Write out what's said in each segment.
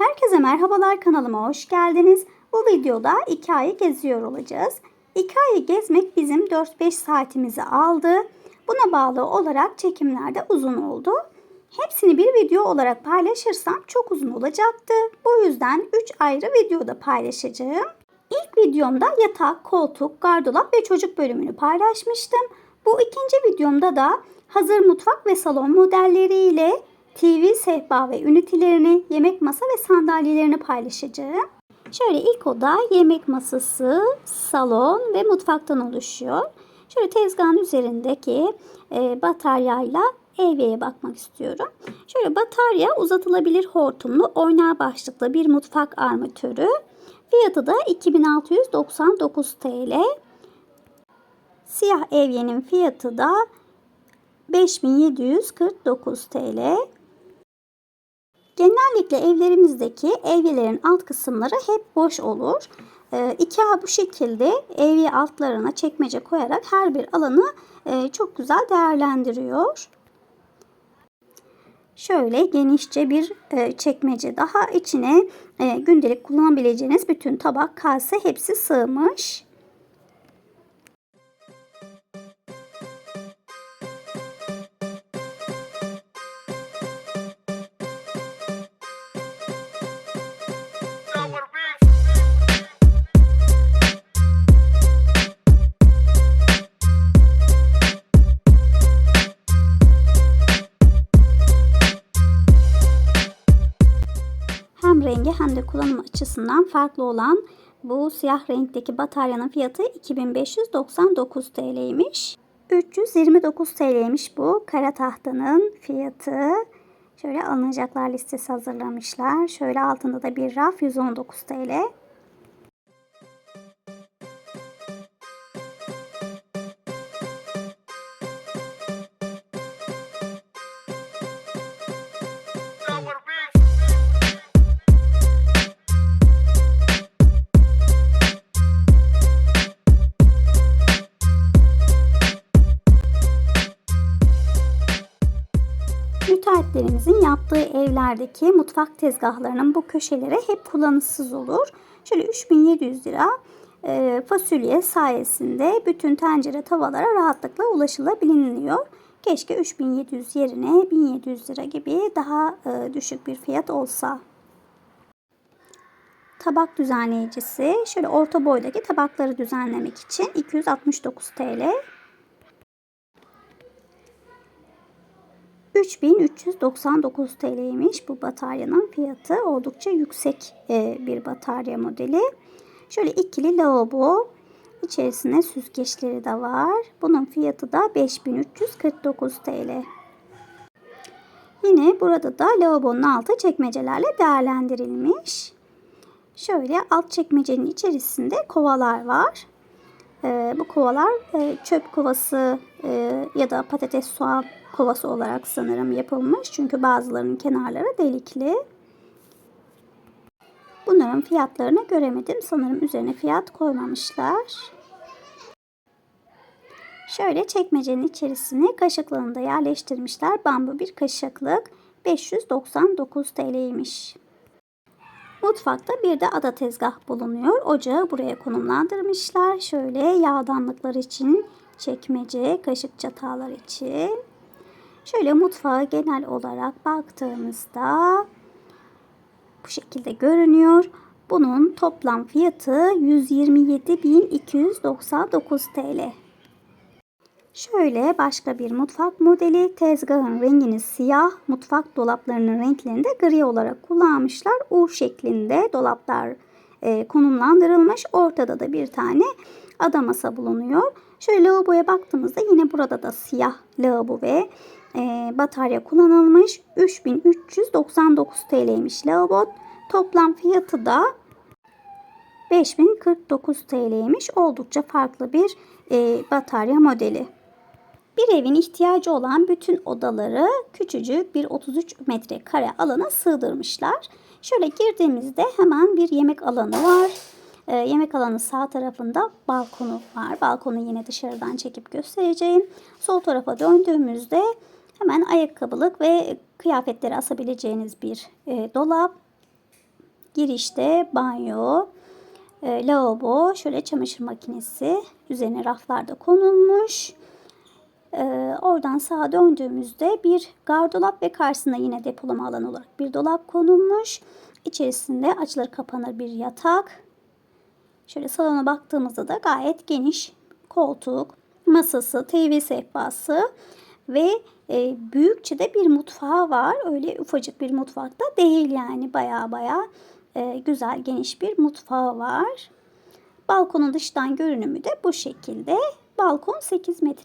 Herkese merhabalar kanalıma hoş geldiniz. Bu videoda Ikea'yı geziyor olacağız. Ikea'yı gezmek bizim 4-5 saatimizi aldı. Buna bağlı olarak çekimler de uzun oldu. Hepsini bir video olarak paylaşırsam çok uzun olacaktı. Bu yüzden 3 ayrı videoda paylaşacağım. İlk videomda yatak, koltuk, gardırop ve çocuk bölümünü paylaşmıştım. Bu ikinci videomda da hazır mutfak ve salon modelleriyle TV sehpa ve ünitelerini, yemek masa ve sandalyelerini paylaşacağım. Şöyle ilk oda yemek masası, salon ve mutfaktan oluşuyor. Şöyle tezgahın üzerindeki e, bataryayla evyeye bakmak istiyorum. Şöyle batarya uzatılabilir hortumlu oynar başlıklı bir mutfak armatörü. Fiyatı da 2699 TL. Siyah evyenin fiyatı da 5749 TL. Genellikle evlerimizdeki evyelerin alt kısımları hep boş olur. Ee, IKEA bu şekilde evye altlarına çekmece koyarak her bir alanı e, çok güzel değerlendiriyor. Şöyle genişçe bir e, çekmece daha içine e, gündelik kullanabileceğiniz bütün tabak, kase hepsi sığmış. Rengi hem de kullanım açısından farklı olan bu siyah renkteki bataryanın fiyatı 2599 TL'ymiş. 329 TL'ymiş bu kara tahtanın fiyatı. Şöyle alınacaklar listesi hazırlamışlar. Şöyle altında da bir raf 119 TL. Müteahhitlerimizin yaptığı evlerdeki mutfak tezgahlarının bu köşeleri hep kullanışsız olur. Şöyle 3700 lira e, fasulye sayesinde bütün tencere tavalara rahatlıkla ulaşılabiliyor. Keşke 3700 yerine 1700 lira gibi daha e, düşük bir fiyat olsa. Tabak düzenleyicisi şöyle orta boydaki tabakları düzenlemek için 269 TL. 3399 TL'ymiş bu bataryanın fiyatı. Oldukça yüksek e, bir batarya modeli. Şöyle ikili lavabo. İçerisinde süzgeçleri de var. Bunun fiyatı da 5349 TL. Yine burada da lavabonun altı çekmecelerle değerlendirilmiş. Şöyle alt çekmecenin içerisinde kovalar var. E, bu kovalar e, çöp kovası e, ya da patates soğan kovası olarak sanırım yapılmış. Çünkü bazılarının kenarları delikli. Bunların fiyatlarını göremedim. Sanırım üzerine fiyat koymamışlar. Şöyle çekmecenin içerisine kaşıklarını da yerleştirmişler. Bambu bir kaşıklık 599 TL'ymiş. Mutfakta bir de ada tezgah bulunuyor. Ocağı buraya konumlandırmışlar. Şöyle yağdanlıklar için çekmece, kaşık çatallar için. Şöyle mutfağa genel olarak baktığımızda bu şekilde görünüyor. Bunun toplam fiyatı 127.299 TL. Şöyle başka bir mutfak modeli. Tezgahın rengini siyah, mutfak dolaplarının renklerini de gri olarak kullanmışlar. U şeklinde dolaplar e, konumlandırılmış. Ortada da bir tane ada masa bulunuyor. Şöyle lavaboya baktığımızda yine burada da siyah lavabo ve e, batarya kullanılmış. 3399 TL'ymiş lavabo. Toplam fiyatı da 5049 TL'ymiş. Oldukça farklı bir e, batarya modeli. Bir evin ihtiyacı olan bütün odaları küçücük bir 33 metrekare alana sığdırmışlar. Şöyle girdiğimizde hemen bir yemek alanı var. E, yemek alanı sağ tarafında balkonu var. Balkonu yine dışarıdan çekip göstereceğim. Sol tarafa döndüğümüzde hemen ayakkabılık ve kıyafetleri asabileceğiniz bir e, dolap. Girişte banyo, e, lavabo, şöyle çamaşır makinesi üzerine raflarda konulmuş. E, oradan sağa döndüğümüzde bir gardırop ve karşısında yine depolama alanı olarak bir dolap konulmuş. İçerisinde açılır kapanır bir yatak. Şöyle salona baktığımızda da gayet geniş koltuk, masası, TV sehpası ve e, büyükçe de bir mutfağı var. Öyle ufacık bir mutfakta değil yani baya baya e, güzel geniş bir mutfağı var. Balkonun dıştan görünümü de bu şekilde. Balkon 8 metre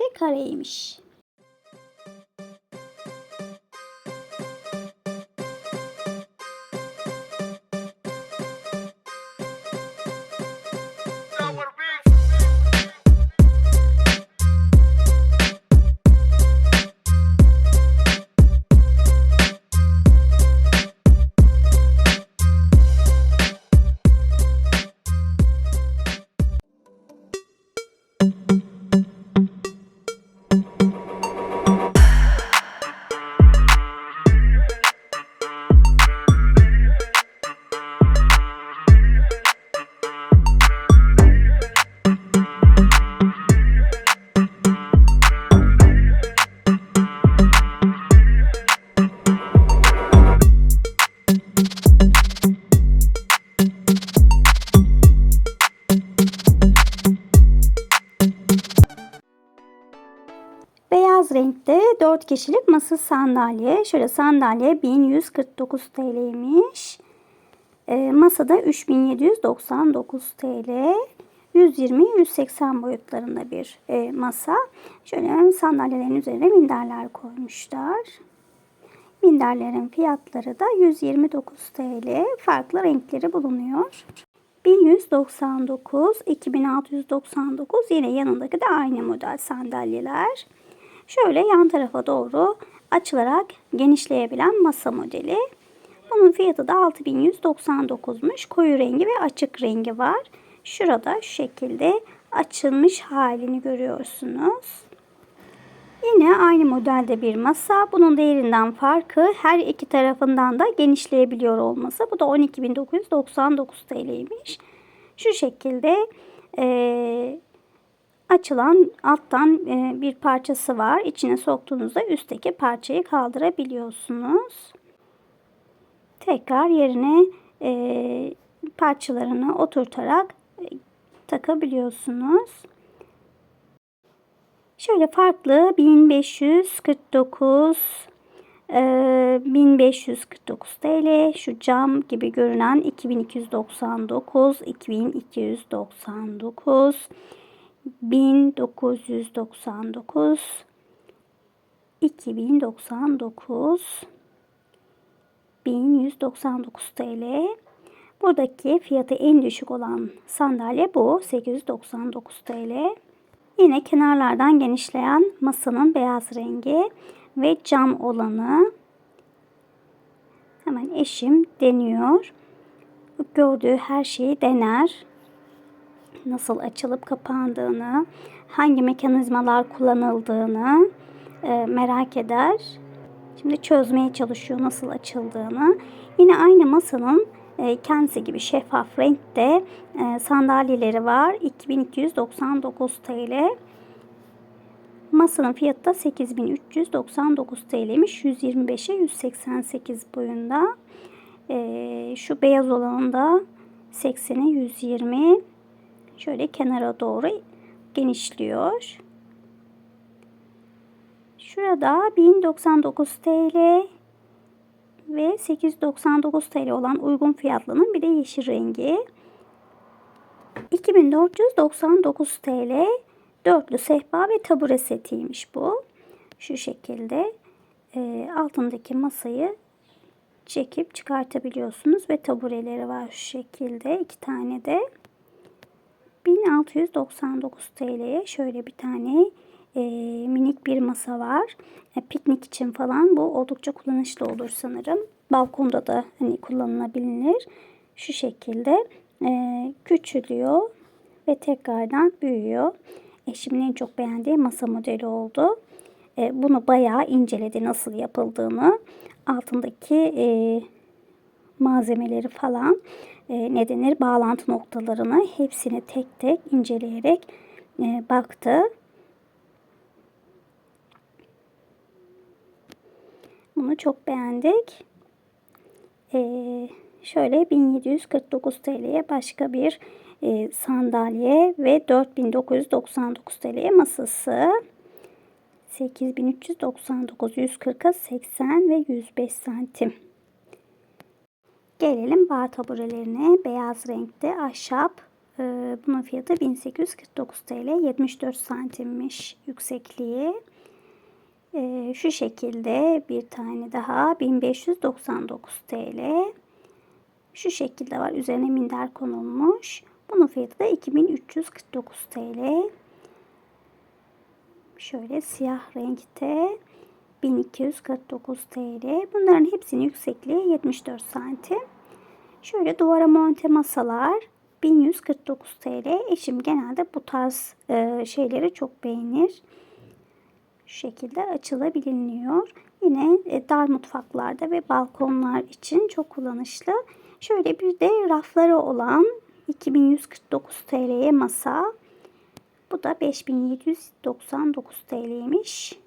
4 kişilik masa sandalye. Şöyle sandalye 1149 TL'ymiş. E, masada 3799 TL. 120-180 boyutlarında bir e, masa. Şöyle sandalyelerin üzerine minderler koymuşlar. Minderlerin fiyatları da 129 TL. Farklı renkleri bulunuyor. 1199, 2699 yine yanındaki de aynı model sandalyeler. Şöyle yan tarafa doğru açılarak genişleyebilen masa modeli. Bunun fiyatı da 6199'muş. Koyu rengi ve açık rengi var. Şurada şu şekilde açılmış halini görüyorsunuz. Yine aynı modelde bir masa. Bunun değerinden farkı her iki tarafından da genişleyebiliyor olması. Bu da 12.999 TL'ymiş. Şu şekilde açılan alttan e, bir parçası var. İçine soktuğunuzda üstteki parçayı kaldırabiliyorsunuz. Tekrar yerine e, parçalarını oturtarak e, takabiliyorsunuz. Şöyle farklı 1549 1549 TL şu cam gibi görünen 2299 2299 1999 2099 1199 TL. Buradaki fiyatı en düşük olan sandalye bu 899 TL. Yine kenarlardan genişleyen masanın beyaz rengi ve cam olanı. Hemen eşim deniyor. Gördüğü her şeyi dener nasıl açılıp kapandığını, hangi mekanizmalar kullanıldığını e, merak eder. Şimdi çözmeye çalışıyor nasıl açıldığını. Yine aynı masanın e, kendisi gibi şeffaf renkte e, sandalyeleri var. 2299 TL. Masanın fiyatı da 8399 TL'ymiş. 125'e 188 boyunda. E, şu beyaz olanın da 80'e 120 şöyle kenara doğru genişliyor. Şurada 1099 TL ve 899 TL olan uygun fiyatlının bir de yeşil rengi. 2499 TL dörtlü sehpa ve tabure setiymiş bu. Şu şekilde e, altındaki masayı çekip çıkartabiliyorsunuz ve tabureleri var şu şekilde iki tane de. 1699 TL'ye şöyle bir tane e, minik bir masa var. E, piknik için falan bu oldukça kullanışlı olur sanırım. Balkonda da hani kullanılabilir. Şu şekilde e, küçülüyor ve tekrardan büyüyor. Eşimin en çok beğendiği masa modeli oldu. E, bunu bayağı inceledi nasıl yapıldığını. Altındaki e, malzemeleri falan e, ne denir bağlantı noktalarını hepsini tek tek inceleyerek e, baktı. Bunu çok beğendik. Ee, şöyle 1749 TL'ye başka bir e, sandalye ve 4999 TL'ye masası. 8399 140'a 80 ve 105 santim. Gelelim bar taburelerine. Beyaz renkte ahşap. Ee, bunun fiyatı 1849 TL. 74 santimmiş yüksekliği. Ee, şu şekilde bir tane daha 1599 TL. Şu şekilde var. Üzerine minder konulmuş. Bunun fiyatı da 2349 TL. Şöyle siyah renkte 1249 TL. Bunların hepsinin yüksekliği 74 santim. Şöyle duvara monte masalar 1149 TL. Eşim genelde bu tarz e, şeyleri çok beğenir. Şu şekilde açılabiliyor. Yine e, dar mutfaklarda ve balkonlar için çok kullanışlı. Şöyle bir de rafları olan 2149 TL'ye masa. Bu da 5799 TL'ymiş.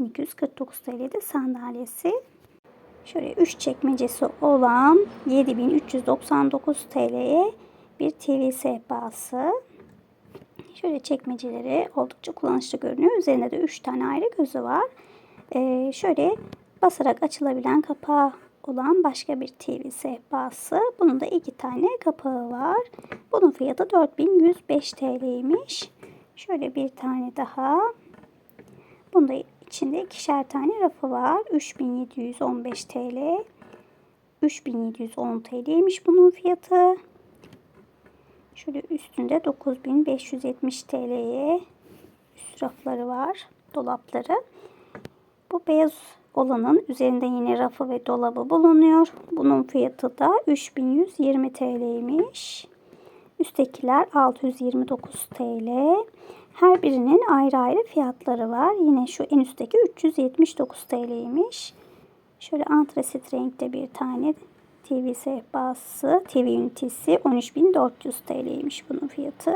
1249 TL'de sandalyesi. Şöyle 3 çekmecesi olan 7399 TL'ye bir TV sehpası. Şöyle çekmeceleri oldukça kullanışlı görünüyor. Üzerinde de 3 tane ayrı gözü var. Ee, şöyle basarak açılabilen kapağı olan başka bir TV sehpası. Bunun da iki tane kapağı var. Bunun fiyatı 4105 TL'ymiş. Şöyle bir tane daha. Bunda içinde ikişer tane rafı var. 3715 TL. 3710 TL'ymiş bunun fiyatı. Şöyle üstünde 9570 TL'ye üst rafları var. Dolapları. Bu beyaz olanın üzerinde yine rafı ve dolabı bulunuyor. Bunun fiyatı da 3120 TL'ymiş. Üsttekiler 629 TL. Her birinin ayrı ayrı fiyatları var. Yine şu en üstteki 379 TL'ymiş. Şöyle antresit renkte bir tane TV sehpası, TV ünitesi 13400 TL'ymiş bunun fiyatı.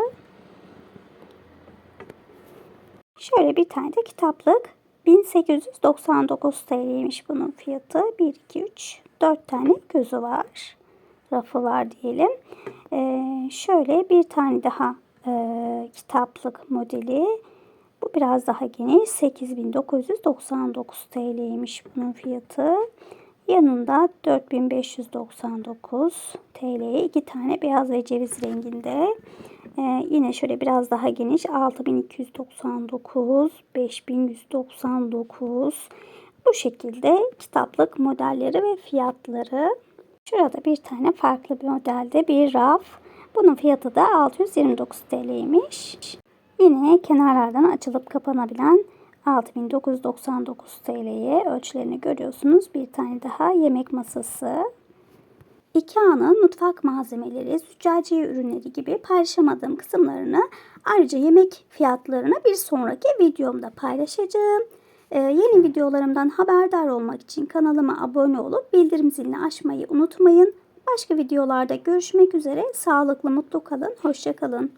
Şöyle bir tane de kitaplık 1899 TL'ymiş bunun fiyatı. 1, 2, 3, 4 tane gözü var. Rafı var diyelim. Ee, şöyle bir tane daha e, kitaplık modeli. Bu biraz daha geniş. 8999 TL'ymiş bunun fiyatı. Yanında 4599 TL'ye iki tane beyaz ve ceviz renginde. Ee, yine şöyle biraz daha geniş 6299, 5199 bu şekilde kitaplık modelleri ve fiyatları. Şurada bir tane farklı bir modelde bir raf. Bunun fiyatı da 629 TL'ymiş. Yine kenarlardan açılıp kapanabilen 6999 TL'ye ölçülerini görüyorsunuz. Bir tane daha yemek masası. Ikea'nın mutfak malzemeleri, züccaciye ürünleri gibi paylaşamadığım kısımlarını ayrıca yemek fiyatlarını bir sonraki videomda paylaşacağım. Ee, yeni videolarımdan haberdar olmak için kanalıma abone olup bildirim zilini açmayı unutmayın. Başka videolarda görüşmek üzere. Sağlıklı, mutlu kalın. Hoşçakalın.